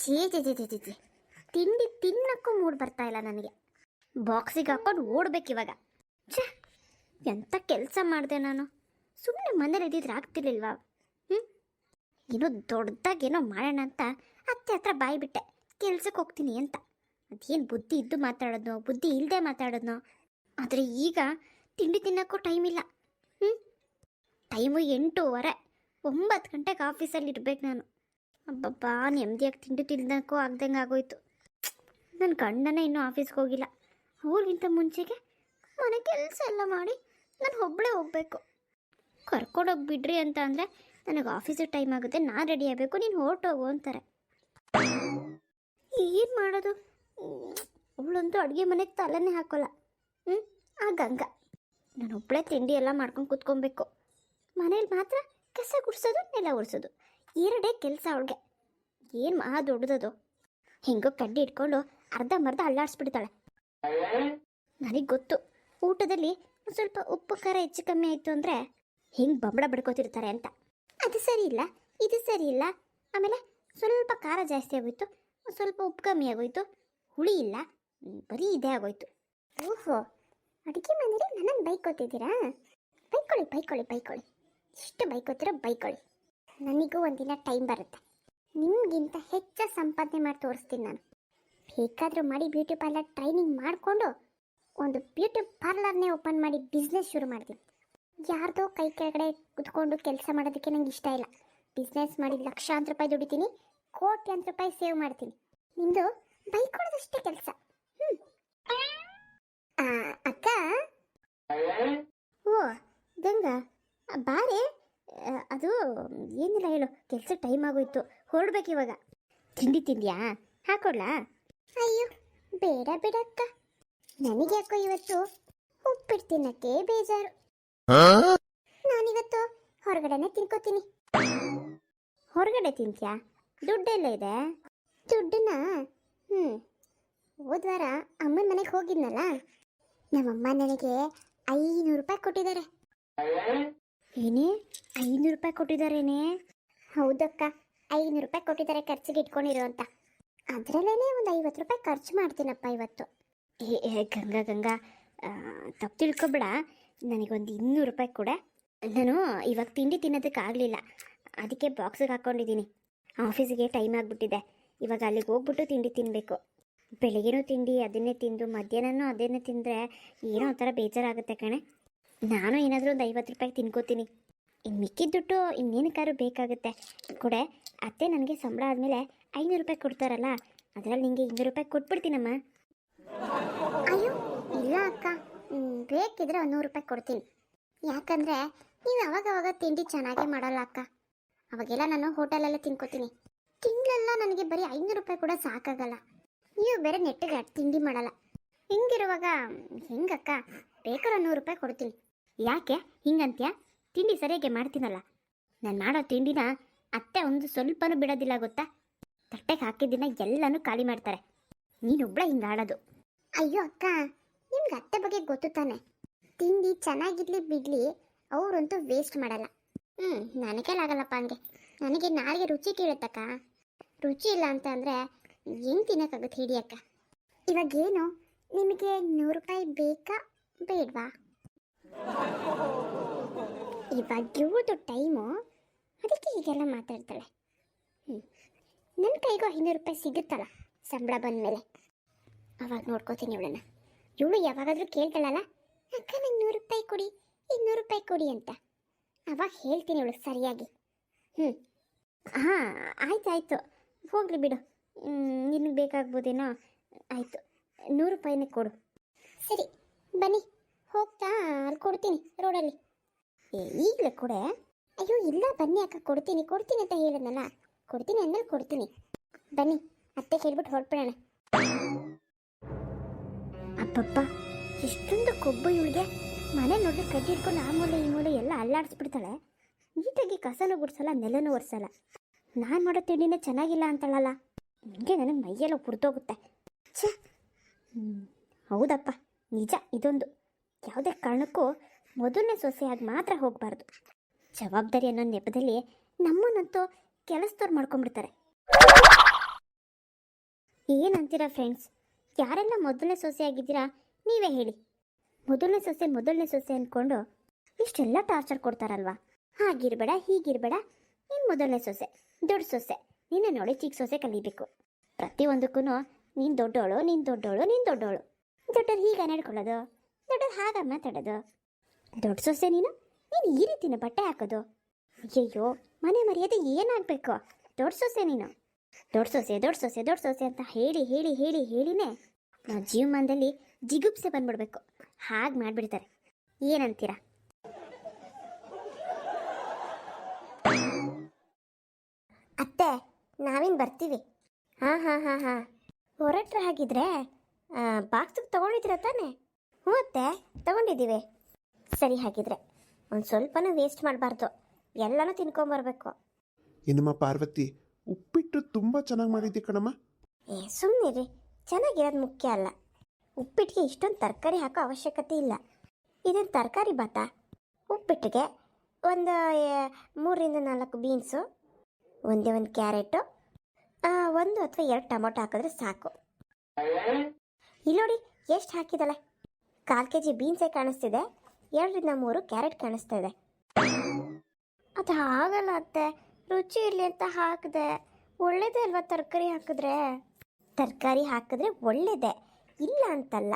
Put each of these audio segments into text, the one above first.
ಛೇ ತಿಂಡಿ ತಿನ್ನಕ್ಕೂ ಮೂಡ್ ಬರ್ತಾ ಇಲ್ಲ ನನಗೆ. ಬಾಕ್ಸಿಗೆ ಹಾಕೊಂಡು ಓಡ್ಬೇಕು ಇವಾಗ. ಛೇ ಎಂಥ ಕೆಲಸ ಮಾಡಿದೆ ನಾನು? ಸುಮ್ಮನೆ ಮನೇಲಿ ಇದ್ದಿದ್ರೆ ಆಗ್ತಿರ್ಲಿಲ್ವಾ? ಹ್ಞೂ ಏನೋ ದೊಡ್ಡದಾಗೇನೋ ಮಾಡೋಣ ಅಂತ ಅತ್ತೆ ಹತ್ರ ಬಾಯಿ ಬಿಟ್ಟೆ. ಕೆಲ್ಸಕ್ಕೆ ಹೋಗ್ತೀನಿ ಅಂತ. ಅದೇನು ಬುದ್ಧಿ ಇದ್ದು ಮಾತಾಡೋದು ಬುದ್ಧಿ ಇಲ್ಲದೆ ಮಾತಾಡೋದು ಆದರೆ ಈಗ ತಿಂಡಿ ತಿನ್ನೋಕ್ಕೂ ಟೈಮ್ ಇಲ್ಲ. ಹ್ಞೂ ಟೈಮು ಎಂಟೂವರೆ. ಒಂಬತ್ತು ಗಂಟೆಗೆ ಆಫೀಸಲ್ಲಿ ಇರ್ಬೇಕು ನಾನು. ಅಬ್ಬಬ್ಬಾ ನೆಮ್ಮದಿಯಾಗಿ ತಿಂಡಿ ತಿನ್ನೋಕ್ಕೂ ಆಗ್ದಂಗೆ ಆಗೋಯ್ತು. ನನ್ನ ಗಂಡನೇ ಇನ್ನೂ ಆಫೀಸ್ಗೆ ಹೋಗಿಲ್ಲ. ಅವ್ರಿಗಿಂತ ಮುಂಚೆಗೆ ಮನೆ ಕೆಲಸ ಎಲ್ಲ ಮಾಡಿ ನಾನು ಒಬ್ಬಳೇ ಹೋಗಬೇಕು. ಕರ್ಕೊಂಡೋಗಿ ಬಿಡ್ರಿ ಅಂತ ಅಂದರೆ ನನಗೆ ಆಫೀಸಿಗೆ ಟೈಮ್ ಆಗುತ್ತೆ, ನಾನು ರೆಡಿ ಆಗಬೇಕು, ನೀನು ಹೊರಟೋಗು ಅಂತಾರೆ. ಏನು ಮಾಡೋದು? ಅವಳಂತೂ ಅಡುಗೆ ಮನೆಗೆ ತಲೆನೇ ಹಾಕೋಲ್ಲ. ಹ್ಞೂ ಆ ಗಂಗ. ನಾನು ಒಬ್ಬಳೇ ತಿಂಡಿ ಎಲ್ಲ ಮಾಡ್ಕೊಂಡು ಕೂತ್ಕೊಬೇಕು. ಮನೇಲಿ ಮಾತ್ರ ಕಸ ಗುಡಿಸೋದು, ನೆಲ ಒರೆಸೋದು. ಎರಡೇ ಕೆಲಸ ಅವಳಿಗೆ. ಏನು ಮಹಾ ದೊಡ್ಡದದು. ಹೆಂಗೋ ಕಡ್ಡಿ ಇಟ್ಕೊಂಡು ಅರ್ಧಂಬರ್ಧ ಅಲ್ಲಾಡಿಸ್ಬಿಡ್ತಾಳೆ. ನನಗೆ ಗೊತ್ತು. ಊಟದಲ್ಲಿ ಸ್ವಲ್ಪ ಉಪ್ಪು, ಖಾರ ಹೆಚ್ಚು ಕಮ್ಮಿ ಆಯಿತು ಅಂದರೆ ಹಿಂಗೆ ಬಂಬಳ ಬಡ್ಕೋತಿರ್ತಾರೆ ಅಂತ. ಅದು ಸರಿ ಇಲ್ಲ, ಇದು ಸರಿ ಇಲ್ಲ. ಆಮೇಲೆ ಸ್ವಲ್ಪ ಖಾರ ಜಾಸ್ತಿ ಆಗೋಯ್ತು ಸ್ವಲ್ಪ ಉಪ್ಪು ಕಮ್ಮಿ ಆಗೋಯ್ತು, ಹುಳಿ ಇಲ್ಲ, ಬರೀ ಇದೇ ಆಗೋಯ್ತು. ಓಹೋ, ಅಡುಗೆ ಮನೇಲಿ ನನ್ನನ್ನು ಬೈಕೋತಿದ್ದೀರಾ? ಬೈಕೊಳ್ಳಿ ಬೈಕೊಳ್ಳಿ ಬೈಕೊಳ್ಳಿ. ಎಷ್ಟು ಬೈಕೋತಿರೋ ಬೈಕೊಳ್ಳಿ. ನನಗೂ ಒಂದಿನ ಟೈಮ್ ಬರುತ್ತೆ. ನಿಮಗಿಂತ ಹೆಚ್ಚು ಸಂಪಾದನೆ ಮಾಡಿ ತೋರಿಸ್ತೀನಿ ನಾನು. ಬೇಕಾದರೂ ಮಾಡಿ ಬ್ಯೂಟಿ ಪಾರ್ಲರ್ ಟ್ರೈನಿಂಗ್ ಮಾಡಿಕೊಂಡು ಒಂದು ಬ್ಯೂಟಿ ಪಾರ್ಲರ್ನೇ ಓಪನ್ ಮಾಡಿ ಬಿಸ್ನೆಸ್ ಶುರು ಮಾಡ್ತೀನಿ. ಯಾರ್ದೋ ಕೈ ಕೆಳಗಡೆ ಕುತ್ಕೊಂಡು ಕೆಲಸ ಮಾಡೋದಕ್ಕೆ ನಂಗೆ ಇಷ್ಟ ಇಲ್ಲ. ಬಿಸ್ನೆಸ್ ಮಾಡಿ ಲಕ್ಷಾಂತರ ರೂಪಾಯಿ ದುಡಿತೀನಿ, ಕೋಟ್ಯಾಂತರ ರೂಪಾಯಿ ಸೇವ್ ಮಾಡ್ತೀನಿ. ನಿಮ್ಮದು ಬೈಕೊಳ್ಳೋದಷ್ಟೇ ಕೆಲಸ. ಹ್ಞೂ ಅಕ್ಕ? ಓ, ಗಂಗಾ, ಬಾರೇ. ಅದು ಏನಿಲ್ಲ ಹೇಳು. ಕೆಲಸ ಟೈಮ್ ಆಗೋಯ್ತು. ಹೊರಡ್ಬೇಕು ಇವಾಗ. ತಿಂಡಿ ತಿಂದ್ಯಾ? ಹಾಕೊಡ್ಲಾ? ಅಯ್ಯೋ, ಬೇಡ ಬಿಡಕ್ಕ. ನನಗೆ ಯಾಕೋ ಇವತ್ತು ಉಪ್ಪಿಟ್ಟು ತಿನ್ನಕ್ಕೆ ಬೇಜಾರು. ನಾನಿವತ್ತು ಹೊರಗಡೆನೆ ತಿನ್ಕೋತೀನಿ. ಹೊರಗಡೆ ತಿಂತ್ಯಾ? ದುಡ್ಡೆಲ್ಲ ಇದೆ? ದುಡ್ಡನ್ನ? ಹ್ಞೂ ಹೋದ್ವಾರ ಅಮ್ಮನ ಮನೆಗೆ ಹೋಗಿದ್ನಲ್ಲ? ನಮ್ಮಮ್ಮ ನನಗೆ ಐನೂರು ರೂಪಾಯಿ ಕೊಟ್ಟಿದ್ದಾರೆ. ಏನೇ? ಐನೂರು ರೂಪಾಯಿ ಕೊಟ್ಟಿದ್ದಾರೇನೆ? ಹೌದಕ್ಕ, ಐನೂರು ರೂಪಾಯಿ ಕೊಟ್ಟಿದ್ದಾರೆ ಖರ್ಚಿಗೆ ಇಟ್ಕೊಂಡಿರೋ ಅಂತ. ಅದರಲ್ಲೇನೆ ಒಂದು ಐವತ್ತು ರೂಪಾಯಿ ಖರ್ಚು ಮಾಡ್ತೀನಪ್ಪ ಇವತ್ತು. ಏ ಗಂಗಾ ಗಂಗಾ ತಪ್ಪು ತಿಳ್ಕೊಬೇಡ. ನನಗೊಂದು ಇನ್ನೂರು ರೂಪಾಯಿ ಕೂಡ. ನಾನು ಇವಾಗ ತಿಂಡಿ ತಿನ್ನೋದಕ್ಕಾಗಲಿಲ್ಲ ಅದಕ್ಕೆ ಬಾಕ್ಸಿಗೆ ಹಾಕ್ಕೊಂಡಿದ್ದೀನಿ ಆಫೀಸಿಗೆ ಟೈಮ್ ಆಗಿಬಿಟ್ಟಿದೆ. ಇವಾಗ ಅಲ್ಲಿಗೆ ಹೋಗ್ಬಿಟ್ಟು ತಿಂಡಿ ತಿನ್ನಬೇಕು ಬೆಳಗ್ಗೆನೂ ತಿಂಡಿ, ಅದನ್ನೇ ತಿಂದು, ಮಧ್ಯಾಹ್ನನೂ ಅದನ್ನೇ ತಿಂದರೆ ಏನೋ ಒಂಥರ ಬೇಜಾರಾಗುತ್ತೆ ಕಣೆ. ನಾನು ಏನಾದರೂ ಒಂದು ಐವತ್ತು ರೂಪಾಯಿ ತಿನ್ಕೋತೀನಿ. ಇನ್ನು ಮಿಕ್ಕಿದ ದುಡ್ಡು ಇನ್ನೇನಕ್ಕಾದ್ರೂ ಬೇಕಾಗುತ್ತೆ. ಕೊಡೆ ಅತ್ತೆ ನನಗೆ ಸಂಬಳ ಆದಮೇಲೆ ಐನೂರು ರೂಪಾಯಿ ಕೊಡ್ತಾರಲ್ಲ, ಅದರಲ್ಲಿ ನಿಂಗೆ ಇನ್ನೂರು ರೂಪಾಯಿ ಕೊಟ್ಬಿಡ್ತೀನಮ್ಮ. ಅಯ್ಯೋ, ಇಲ್ಲ ಅಕ್ಕ. ಬೇಕಿದ್ರೆ ಒಂದು ನೂರು ರೂಪಾಯಿ ಕೊಡ್ತೀನಿ. ಯಾಕಂದರೆ ನೀವು ಅವಾಗವಾಗ ಅವಾಗ ತಿಂಡಿ ಚೆನ್ನಾಗೇ ಮಾಡಲ್ಲ ಅಕ್ಕ. ಅವಾಗೆಲ್ಲ ನಾನು ಹೋಟೆಲಲ್ಲೇ ತಿನ್ಕೋತೀನಿ. ತಿಂಗಳೆಲ್ಲ ನನಗೆ ಬರೀ ಐನೂರು ರೂಪಾಯಿ ಕೂಡ ಸಾಕಾಗಲ್ಲ. ನೀವು ಬೇರೆ ನೆಟ್ಟಿಗೆ ತಿಂಡಿ ಮಾಡಲ್ಲ. ಹಿಂಗಿರುವಾಗ ಹೆಂಗಕ್ಕ? ಬೇಕಾದ್ರೆ ನೂರು ರೂಪಾಯಿ ಕೊಡ್ತೀನಿ. ಯಾಕೆ ಹಿಂಗಂತ್ಯ? ತಿಂಡಿ ಸರಿಯಾಗಿ ಮಾಡ್ತೀನಲ್ಲ. ನಾನು ಮಾಡೋ ತಿಂಡಿನ ಅತ್ತೆ ಒಂದು ಸ್ವಲ್ಪನೂ ಬಿಡೋದಿಲ್ಲ ಗೊತ್ತಾ? ತಟ್ಟೆಗೆ ಹಾಕಿದ್ದಿನ ಎಲ್ಲನೂ ಖಾಲಿ ಮಾಡ್ತಾರೆ. ನೀನೊಬ್ಳ ಹಿಂಗೆ ಆಡೋದು. ಅಯ್ಯೋ ಅಕ್ಕ ನಿಮ್ಗೆ ಅತ್ತೆ ಬಗ್ಗೆ ಗೊತ್ತು ತಾನೆ? ತಿಂಡಿ ಚೆನ್ನಾಗಿರ್ಲಿ ಬಿಡ್ಲಿ ಅವರಂತೂ ವೇಸ್ಟ್ ಮಾಡಲ್ಲ. ಹ್ಞೂ ನನಗೇಲಾಗಲ್ಲಪ್ಪ ಹಂಗೆ. ನನಗೆ ನಾಳೆಗೆ ರುಚಿ ಕೇಳುತ್ತಕ್ಕ. ರುಚಿ ಇಲ್ಲ ಅಂತ ಅಂದರೆ ಏನು ತಿನ್ನೋಕ್ಕಾಗುತ್ತೆ ಹೇಳಿ ಅಕ್ಕ? ಇವಾಗೇನು? ನಿಮಗೆ ನೂರು ರೂಪಾಯಿ ಬೇಕಾ ಬೇಡವಾ? ಇವಾಗ ಇವ್ರದ್ದು ಟೈಮು, ಅದಕ್ಕೆ ಹೀಗೆಲ್ಲ ಮಾತಾಡ್ತಾಳೆ. ಹ್ಞೂ ನನ್ನ ಕೈಗೂ ಐನೂರು ರೂಪಾಯಿ ಸಿಗುತ್ತಲ್ಲ ಸಂಬಳ ಬಂದಮೇಲೆ. ಅವಾಗ ನೋಡ್ಕೋತೀನಿ ಇವಳನ್ನ. ಇವಳು ಯಾವಾಗಾದರೂ ಕೇಳ್ತಾಳಲ್ಲ, ಅಕ್ಕ, ನಂಗೆ ನೂರು ರೂಪಾಯಿ ಕೊಡಿ, ಇನ್ನೂರು ರೂಪಾಯಿ ಕೊಡಿ ಅಂತ. ಅವಾಗ ಹೇಳ್ತೀನಿ ಇವಳು ಸರಿಯಾಗಿ. ಹ್ಞೂ ಹಾಂ, ಆಯ್ತು, ಆಯಿತು. ಹೋಗಲಿ ಬಿಡು. ನಿನಗೆ ಬೇಕಾಗ್ಬೋದೇನೋ. ಆಯಿತು. ನೂರು ರೂಪಾಯಿನೇ ಕೊಡು. ಸರಿ, ಬನ್ನಿ. ಹೋಗ್ತಾ ಅಲ್ಲಿ ಕೊಡ್ತೀನಿ ರೋಡಲ್ಲಿ. ಏ, ಈಗಲೇ ಕೊಡೆ? ಅಯ್ಯೋ, ಇಲ್ಲ ಬನ್ನಿ ಅಕ್ಕ, ಕೊಡ್ತೀನಿ ಕೊಡ್ತೀನಿ ಅಂತ ಹೇಳಿದ್ನಲ್ಲ. ಕೊಡ್ತೀನಿ ಅಂದ್ರೆ ಕೊಡ್ತೀನಿ. ಬನ್ನಿ, ಅತ್ತೆ ಹೇಳ್ಬಿಟ್ಟು ಹೊರಟ್ಬಿಡೋಣ. ಅಪ್ಪಪ್ಪ ಎಷ್ಟೊಂದು ಕೊಬ್ಬು ಇವಳಿಗೆ. ಮನೆ ನೋಡಿ ಹಿಡ್ಕೊಂಡು ಆ ಮೂಲೆ ಈ ಮೂಲೆ ಎಲ್ಲ ಅಲ್ಲಾಡಿಸ್ಬಿಡ್ತಾಳೆ. ನೀಟಾಗಿ ಕಸನೂ ಗುಡ್ಸಲ್ಲ, ನೆಲನೂ ಒರೆಸಲ್ಲ. ನಾನು ಮಾಡೋ ತಿಂಡಿನೇ ಚೆನ್ನಾಗಿಲ್ಲ ಅಂತಾಳಲ್ಲ. ನನಗೆ ನನಗೆ ಮೈಯೆಲ್ಲ ಹುರಿದೋಗುತ್ತೆ ಛೇ! ಹೌದಪ್ಪ, ನಿಜ ಇದೊಂದು. ಯಾವುದೇ ಕಾರಣಕ್ಕೂ ಮೊದಲನೇ ಸೊಸೆಯಾಗಿ ಮಾತ್ರ ಹೋಗಬಾರ್ದು. ಜವಾಬ್ದಾರಿ ಅನ್ನೋ ನೆಪದಲ್ಲಿ ನಮ್ಮನ್ನಂತೂ ಕೆಲಸದವ್ರು ಮಾಡ್ಕೊಂಡ್ಬಿಡ್ತಾರೆ. ಏನಂತೀರಾ ಫ್ರೆಂಡ್ಸ್ ಯಾರೆಲ್ಲ ಮೊದಲನೇ ಸೊಸೆಯಾಗಿದ್ದೀರಾ ನೀವೇ ಹೇಳಿ. ಮೊದಲನೇ ಸೊಸೆ ಮೊದಲನೇ ಸೊಸೆ ಅಂದ್ಕೊಂಡು ಇಷ್ಟೆಲ್ಲ ಟಾರ್ಚರ್ ಕೊಡ್ತಾರಲ್ವಾ? ಹಾಗಿರ್ಬೇಡ, ಹೀಗಿರ್ಬೇಡ, ನೀನು ಮೊದಲನೇ ಸೊಸೆ, ದೊಡ್ಡ ಸೊಸೆ, ನಿನ್ನ ನೋಡಿ ಚಿಕ್ಕ ಸೊಸೆ ಕಲಿಬೇಕು. ಪ್ರತಿಯೊಂದಕ್ಕೂ ನೀನು ದೊಡ್ಡವಳು ನೀನು ದೊಡ್ಡವಳು ನೀನು ದೊಡ್ಡವಳು ದೊಡ್ಡವ್ರು ಹೀಗೆ ನಡ್ಕೊಳ್ಳೋದು ದೊಡ್ಡವ್ರು ಹಾಗ ಮಾತಾಡೋದು ದೊಡ್ಡ ಸೊಸೆ ನೀನು? ನೀನು ಈ ರೀತಿನ ಬಟ್ಟೆ ಹಾಕೋದು? ಅಯ್ಯಯ್ಯೋ, ಮನೆ ಮರ್ಯಾದೆ ಏನಾಗಬೇಕು? ದೊಡ್ಡ ಸೊಸೆ ನೀನು. ದೊಡ್ಡ ಸೊಸೆ ದೊಡ್ಡ ಸೊಸೆ ದೊಡ್ಡ ಸೊಸೆ ಅಂತ ಹೇಳಿ ಹೇಳಿ ಹೇಳಿ, ಹೇಳಿನೇ ನಾವು ಜೀವಮಾನದಲ್ಲಿ ಜಿಗುಪ್ಸೆ ಬಂದ್ಬಿಡ್ಬೇಕು. ಹಾಗೆ ಮಾಡಿಬಿಡ್ತಾರೆ. ಏನಂತೀರಾ? ಅತ್ತೆ, ನಾವೇನು ಬರ್ತೀವಿ. ಹಾಂ ಹಾಂ ಹಾಂ ಹಾಂ. ಹೊರಟ್ರೆ ಹಾಗಿದ್ರೆ ಬಾಕ್ಸಿಗೆ ತಗೊಂಡಿದ್ರ ತಾನೇ? ಹ್ಞೂ ಅತ್ತೆ ತೊಗೊಂಡಿದ್ದೀವಿ. ಸರಿ ಹಾಗಿದ್ರೆ ಒಂದು ಸ್ವಲ್ಪನೂ ವೇಸ್ಟ್ ಮಾಡಬಾರ್ದು. ಎಲ್ಲನೂ ತಿನ್ಕೊಂಬರ್ಬೇಕು. ಏನಮ್ಮ ಪಾರ್ವತಿ ಉಪ್ಪಿಟ್ಟು ತುಂಬ ಚೆನ್ನಾಗಿ ಮಾಡಿದ್ದೆ ಕಣಮ್ಮ. ಏ ಸುಮ್ಮನಿರಿ ಚೆನ್ನಾಗಿರೋದು ಮುಖ್ಯ ಅಲ್ಲ. ಉಪ್ಪಿಟ್ಟಿಗೆ ಇಷ್ಟೊಂದು ತರಕಾರಿ ಹಾಕೋ ಅವಶ್ಯಕತೆ ಇಲ್ಲ. ಇದೊಂದು ತರಕಾರಿ ಭಾತ ಉಪ್ಪಿಟ್ಟಿಗೆ ಒಂದು ಮೂರರಿಂದ ನಾಲ್ಕು ಬೀನ್ಸು ಒಂದೇ ಒಂದು ಕ್ಯಾರೆಟು ಒಂದು ಅಥವಾ ಎರಡು ಟೊಮೊಟೊ ಹಾಕಿದ್ರೆ ಸಾಕು. ಇಲ್ಲೋಡಿ ನೋಡಿ ಎಷ್ಟು ಹಾಕಿದಳೆ ಕಾಲು ಕೆ ಜಿ ಬೀನ್ಸೆ ಕಾಣಿಸ್ತಿದೆ. ಎರಡರಿಂದ ಮೂರು ಕ್ಯಾರೆಟ್ ಕಾಣಿಸ್ತಾ ಇದೆ ಅದು ಆಗಲ್ಲ ಅತ್ತೆ. ರುಚಿ ಇರಲಿ ಅಂತ ಹಾಕಿದೆ. ಒಳ್ಳೇದೇ ಅಲ್ವಾ ತರಕಾರಿ ಹಾಕಿದ್ರೆ? ತರಕಾರಿ ಹಾಕಿದ್ರೆ ಒಳ್ಳೇದೇ. ಇಲ್ಲ ಅಂತಲ್ಲ.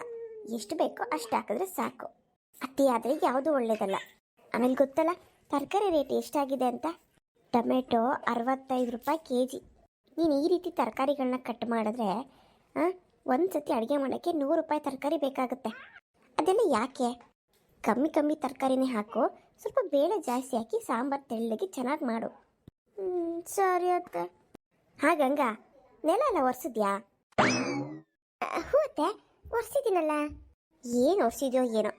ಎಷ್ಟು ಬೇಕೋ ಅಷ್ಟು ಹಾಕಿದ್ರೆ ಸಾಕು. ಅತಿ ಆದರೆ ಯಾವುದು ಒಳ್ಳೇದಲ್ಲ. ಆಮೇಲೆ ಗೊತ್ತಲ್ಲ, ತರಕಾರಿ ರೇಟ್ ಎಷ್ಟಾಗಿದೆ ಅಂತ? ಟೊಮೆಟೊ ಅರವತ್ತೈದು ರೂಪಾಯಿ ಕೆ ಜಿ ನೀನು ಈ ರೀತಿ ತರಕಾರಿಗಳನ್ನ ಕಟ್ ಮಾಡಿದ್ರೆ ಒಂದು ಸತಿ ಅಡುಗೆ ಮಾಡೋಕ್ಕೆ ನೂರು ರೂಪಾಯಿ ತರಕಾರಿ ಬೇಕಾಗುತ್ತೆ. ಅದೆಲ್ಲ ಯಾಕೆ? ಕಮ್ಮಿ ಕಮ್ಮಿ ತರಕಾರಿನೇ ಹಾಕು, ಸ್ವಲ್ಪ ಬೇಳೆ ಜಾಸ್ತಿ ಹಾಕಿ, ಸಾಂಬಾರು ತೆಳ್ಳಗೆ ಚೆನ್ನಾಗಿ ಮಾಡು. ಸರಿ ಅತ್ತೆ. ಹಾಗಂಗ ನೆಲ ಎಲ್ಲ ಒರೆಸಿದ್ಯಾ? ಹ್ಞೂ ಅತ್ತೆ, ಒರೆಸಿದ್ದೀನಲ್ಲ. ಏನು ಒರೆಸಿದ್ಯೋ ಏನೋ.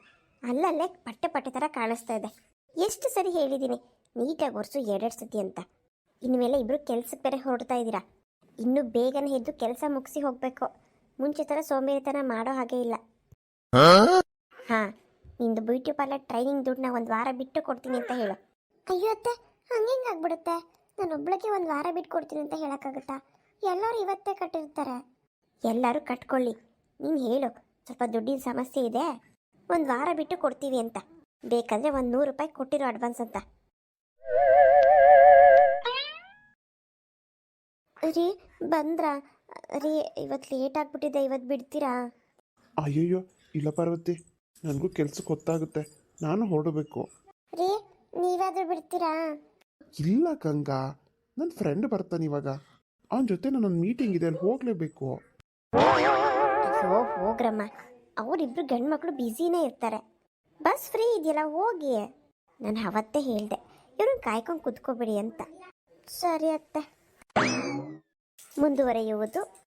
ಅಲ್ಲಲ್ಲೇ ಪಟ್ಟೆ ಪಟ್ಟೆ ಥರ ಕಾಣಿಸ್ತಾ ಇದೆ. ಎಷ್ಟು ಸರಿ ಹೇಳಿದ್ದೀನಿ ನೀಟಾಗಿ ಒರೆಸು ಎರಡೆರಡು ಸತಿ ಅಂತ. ಇನ್ಮೇಲೆ ಇಬ್ಬರು ಕೆಲ್ಸಕ್ಕೆ ಬೇರೆ ಹೊರಡ್ತಾ ಇದ್ದೀರಾ ಇನ್ನೂ ಬೇಗನೆ ಎದ್ದು ಕೆಲಸ ಮುಗಿಸಿ ಹೋಗಬೇಕು. ಮುಂಚೆ ಥರ ಸೋಂಬೇರಿತನ ಮಾಡೋ ಹಾಗೆ ಇಲ್ಲ. ಹಾಂ ನಿಂದು ಬ್ಯೂಟಿ ಪಾರ್ಲರ್ ಟ್ರೈನಿಂಗ್ ದುಡ್ಡನ್ನ ಒಂದು ವಾರ ಬಿಟ್ಟು ಕೊಡ್ತೀನಿ ಅಂತ ಹೇಳು. ಅಯ್ಯೋ ಅತ್ತೆ ಹಂಗೆ ಆಗ್ಬಿಡುತ್ತೆ? ನಾನು ಒಬ್ಳಿಗೆ ಒಂದು ವಾರ ಬಿಟ್ಟು ಕೊಡ್ತೀನಿ ಅಂತ ಹೇಳೋಕ್ಕಾಗುತ್ತಾ? ಎಲ್ಲರೂ ಇವತ್ತೇ ಕಟ್ಟಿರ್ತಾರೆ. ಎಲ್ಲರೂ ಕಟ್ಕೊಳ್ಳಿ. ನೀನು ಹೇಳು ಸ್ವಲ್ಪ ದುಡ್ಡಿನ ಸಮಸ್ಯೆ ಇದೆ? ಒಂದು ವಾರ ಬಿಟ್ಟು ಕೊಡ್ತೀವಿ ಅಂತ. ಬೇಕಾದರೆ ಒಂದು ನೂರು ರೂಪಾಯಿ ಕೊಟ್ಟಿರೋ ಅಡ್ವಾನ್ಸ್ ಅಂತ. ರೀ ಬಂದ್ರಾ? ರೀ ಇವತ್ತು ಲೇಟ್ ಆಗ್ಬಿಟ್ಟಿದೆ ಇವತ್ತು ಬಿಡ್ತೀರಾ? ಅಯ್ಯಯ್ಯೋ ಇಲ್ಲ ಪಾರ್ವತಿ. ನನಗೂ ಕೆಲ್ಸಕ್ಕೆ ಗೊತ್ತಾಗುತ್ತೆ ನಾನು ಹೊರಡಬೇಕು. ರೀ ನೀವಾದ್ರೂ ಬಿಡ್ತೀರಾ? ಇಲ್ಲ ಗಂಗಾ. ನನ್ನ ಫ್ರೆಂಡ್ ಬರ್ತಾನೆ ಇವಾಗ. ಅವನ ಜೊತೆ ನಾನೊಂದು ಮೀಟಿಂಗ್ ಇದೆ ಅಲ್ಲಿ ಹೋಗಲೇಬೇಕು. ಅಯ್ಯೋ ಹೋಗ್ರಮ್ಮ ಅವರಿಬ್ರು ಗಂಡು ಮಕ್ಕಳು ಬ್ಯುಸಿನೇ ಇರ್ತಾರೆ. ಬಸ್ ಫ್ರೀ ಇದೆಯಲ್ಲ ಹೋಗಿ. ನಾನು ಅವತ್ತೇ ಹೇಳಿದೆ ಇವ್ರನ್ನ ಕಾಯ್ಕೊಂಡು ಕುತ್ಕೋಬೇಡಿ ಅಂತ. ಸರಿ ಅತ್ತೆ. ಮುಂದುವರೆಯುವುದು.